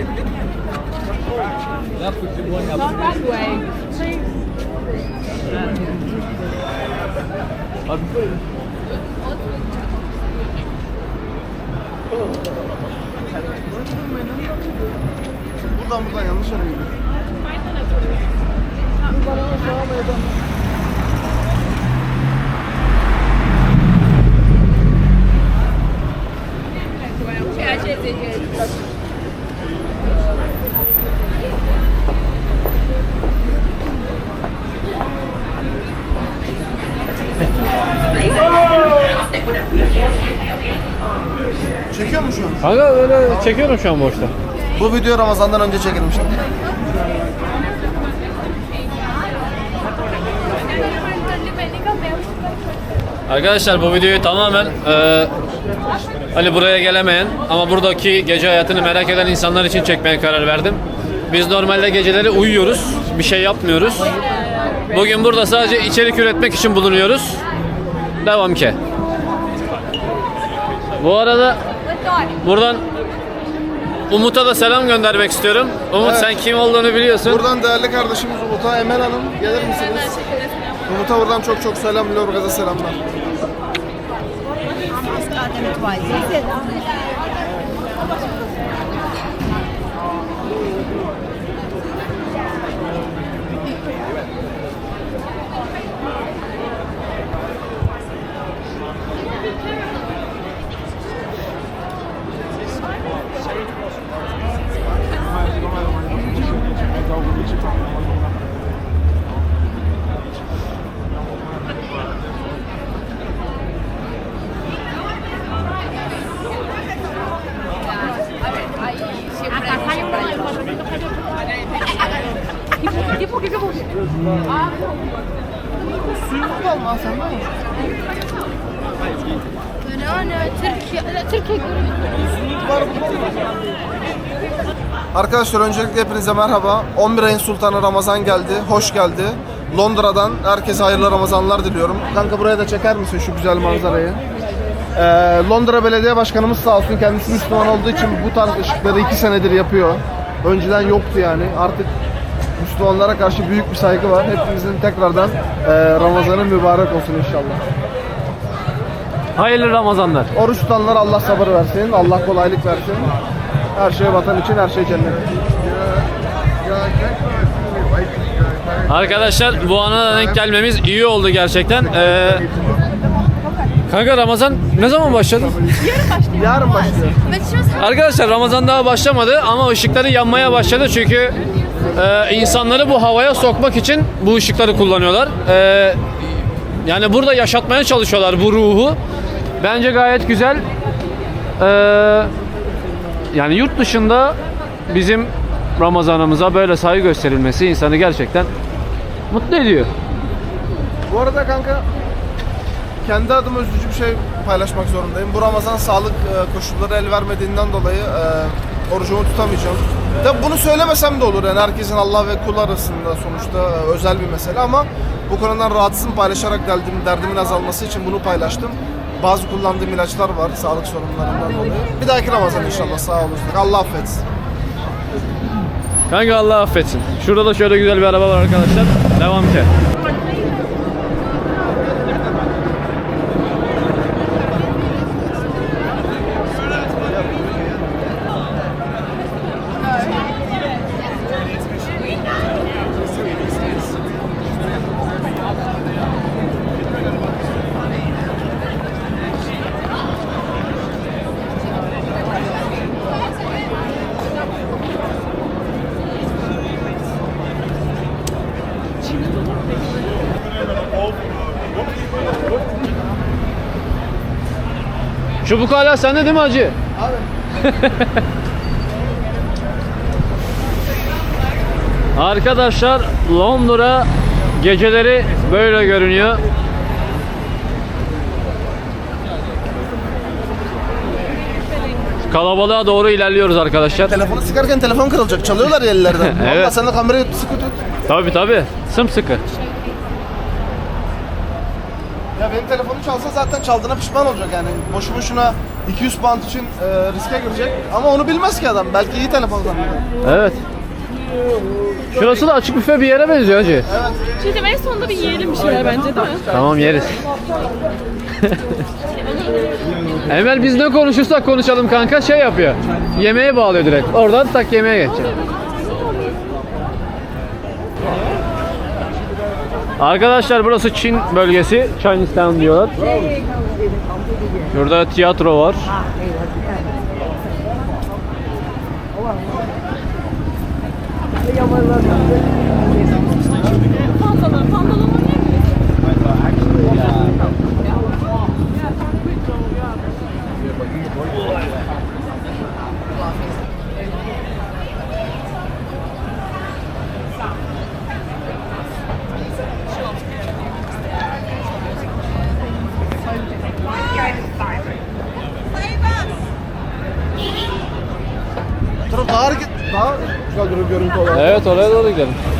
Not that way. Buradan buradan yanlış arıyorum. Çekiyor mu şu an? Kanka öyle çekiyorum şu an boşta. Bu video Ramazan'dan önce çekilmişti. Arkadaşlar bu videoyu tamamen e, hani buraya gelemeyen ama buradaki gece hayatını merak eden insanlar için çekmeye karar verdim. Biz normalde geceleri uyuyoruz, bir şey yapmıyoruz. Bugün burada sadece içerik üretmek için bulunuyoruz. Devam ki. Bu arada buradan Umut'a da selam göndermek istiyorum. Umut Evet. sen kim olduğunu biliyorsun. Buradan değerli kardeşimiz Umut'a Emel Hanım gelir misiniz? Umut'a buradan çok çok selam, Lorgaz'a selamlar. Türkiye, Türkiye Arkadaşlar öncelikle hepinize merhaba. 11 ayın sultanı Ramazan geldi. Hoş geldi. Londra'dan herkese hayırlı Ramazanlar diliyorum. Kanka buraya da çeker misin şu güzel manzarayı? Ee, Londra Belediye Başkanımız sağ olsun kendisi Müslüman olduğu için bu tarz ışıkları 2 senedir yapıyor. Önceden yoktu yani. Artık Müslümanlara karşı büyük bir saygı var. Hepimizin tekrardan e, Ramazanı mübarek olsun inşallah. Hayırlı Ramazanlar. Oruç tutanlara Allah sabır versin, Allah kolaylık versin. Her şey vatan için, her şey cennet. Arkadaşlar bu ana da denk gelmemiz iyi oldu gerçekten. Ee, kanka Ramazan ne zaman başladı? Yarın başlıyor. Arkadaşlar Ramazan daha başlamadı ama ışıkları yanmaya başladı çünkü e, insanları bu havaya sokmak için bu ışıkları kullanıyorlar. E, yani burada yaşatmaya çalışıyorlar bu ruhu. Bence gayet güzel. E, yani yurt dışında bizim Ramazanımıza böyle saygı gösterilmesi insanı gerçekten mutlu ediyor. Bu arada kanka kendi adıma üzücü bir şey paylaşmak zorundayım. Bu Ramazan sağlık e, koşulları el vermediğinden dolayı e, orucumu tutamayacağım. Tabi bunu söylemesem de olur yani herkesin Allah ve kul arasında sonuçta e, özel bir mesele ama bu konudan rahatsızım paylaşarak derdim, derdimin azalması için bunu paylaştım. Bazı kullandığım ilaçlar var sağlık sorunlarından dolayı. Bir dahaki Ramazan inşallah sağ olun. Allah affetsin. Kanka Allah affetsin. Şurada da şöyle güzel bir araba var arkadaşlar. Devam ki. Çubuk hala sende değil mi hacı? Arkadaşlar Londra geceleri böyle görünüyor. Kalabalığa doğru ilerliyoruz arkadaşlar. Telefonu sıkarken telefon kırılacak. Çalıyorlar ya ellerden. Evet. Valla sen de kamerayı sıkı tut. Tabi tabi. Sımsıkı. Ya benim telefonum çalsa zaten çaldığına pişman olacak yani. Boşu boşuna 200 pound için e, riske girecek. Ama onu bilmez ki adam. Belki iyi telefon zannediyor. Evet. Şurası da açık büfe bir yere benziyor hacı. Şimdi en sonunda bir yiyelim bir şeyler bence değil mi? Tamam yeriz. Emel biz ne konuşursak konuşalım kanka şey yapıyor. Yemeğe bağlıyor direkt. Oradan tak yemeğe geçecek. Arkadaşlar burası Çin bölgesi. Chinatown diyorlar. Şurada tiyatro var. Pantolon, pantolon Evet oraya doğru gidelim.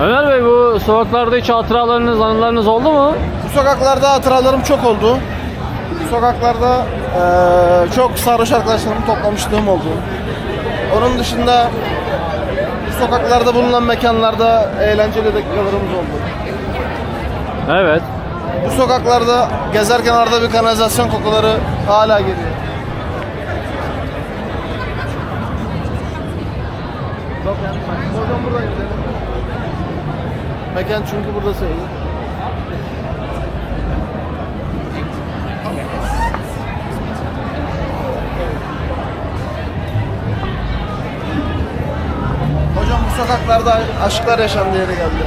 Ömer Bey bu sokaklarda hiç hatıralarınız, anılarınız oldu mu? Bu sokaklarda hatıralarım çok oldu. Bu sokaklarda eee, çok sarhoş arkadaşlarımı toplamışlığım oldu. Onun dışında bu sokaklarda bulunan mekanlarda eğlenceli dakikalarımız oldu. Evet. Bu sokaklarda gezerken arada bir kanalizasyon kokuları hala geliyor. Bak, Oradan buradan gidelim. Mekan çünkü burada sayılır. Hocam bu sokaklarda aşklar yaşandı yere geldi.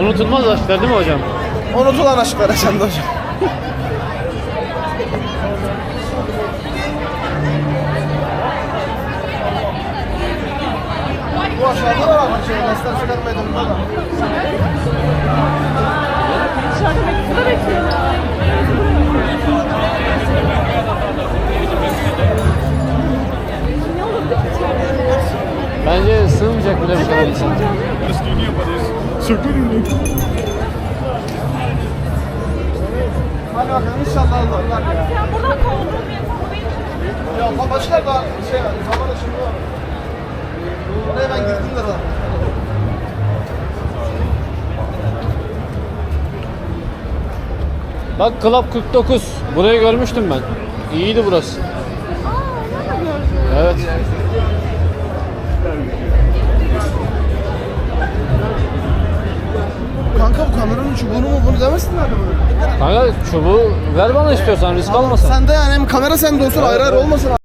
Unutulmaz aşklar değil mi hocam? Unutulan aşklar yaşandı hocam. Bu aşağıda da var bak şey, Nesler Çıkar Meydanı'nda da. Dışarıda. Bence sığmayacak bile bu kadar insan. Hadi bakalım inşallah alırlar ya. Sen buradan kovuldun benim. Ya başlar da şey zaman aşımı var. Buraya ben girdim de zaten. Bak Club 49. Burayı görmüştüm ben. İyiydi burası. Aa, nerede gördün? Evet. demesinler mi? Kanka çubuğu ver bana istiyorsan risk almasın. Sen de yani hem kamera sende olsun ayrı ayrı olmasın